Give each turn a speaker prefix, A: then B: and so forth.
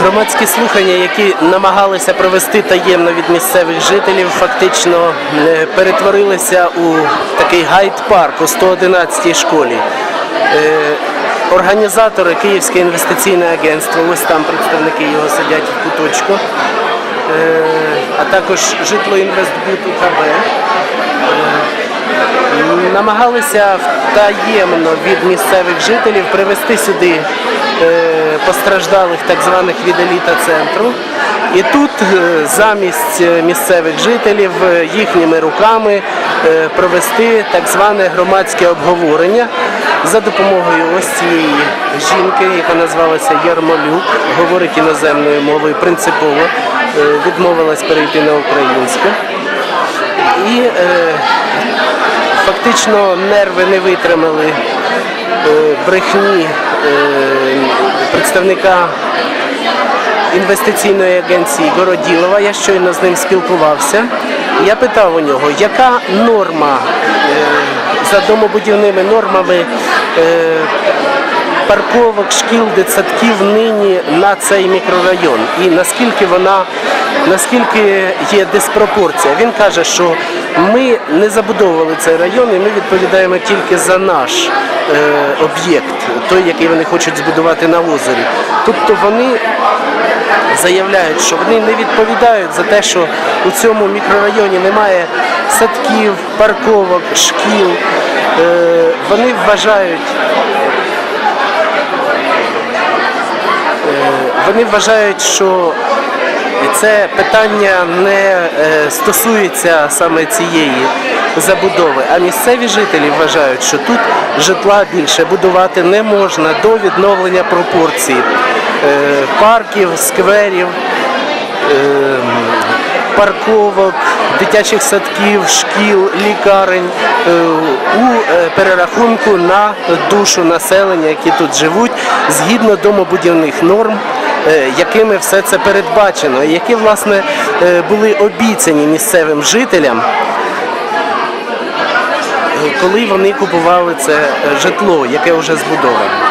A: Громадські слухання, які намагалися провести таємно від місцевих жителів, фактично е, перетворилися у такий гайд-парк у 111-й школі. Е, Організатори Київське інвестиційне агентство, ось там представники його сидять в куточку, е, а також житлоінвестбуд УКБ намагалися таємно від місцевих жителів привезти сюди постраждалих так званих від еліта центру. І тут е, замість е, місцевих жителів е, їхніми руками е, провести так зване громадське обговорення за допомогою ось цієї жінки, яка назвалася Ярмолюк, говорить іноземною мовою, принципово е, відмовилась перейти на українську. І е, фактично нерви не витримали е, брехні е, представника інвестиційної агенції Городілова. Я щойно з ним спілкувався. Я питав у нього, яка норма е, за домобудівними нормами е, парковок, шкіл, дитсадків нині на цей мікрорайон і наскільки вона наскільки є диспропорція. Він каже, що ми не забудовували цей район, і ми відповідаємо тільки за наш е, об'єкт, той, який вони хочуть збудувати на озері. Тобто вони заявляють, що вони не відповідають за те, що у цьому мікрорайоні немає садків, парковок, шкіл. Е, Вони вважають, вони вважають, що це питання не е, стосується саме цієї забудови, а місцеві жителі вважають, що тут житла більше будувати не можна до відновлення пропорцій е, парків, скверів. е, Парковок, дитячих садків, шкіл, лікарень у перерахунку на душу населення, які тут живуть, згідно домобудівних норм, якими все це передбачено, які власне е, були обіцяні місцевим жителям, е, коли вони купували це е, житло, яке вже збудоване.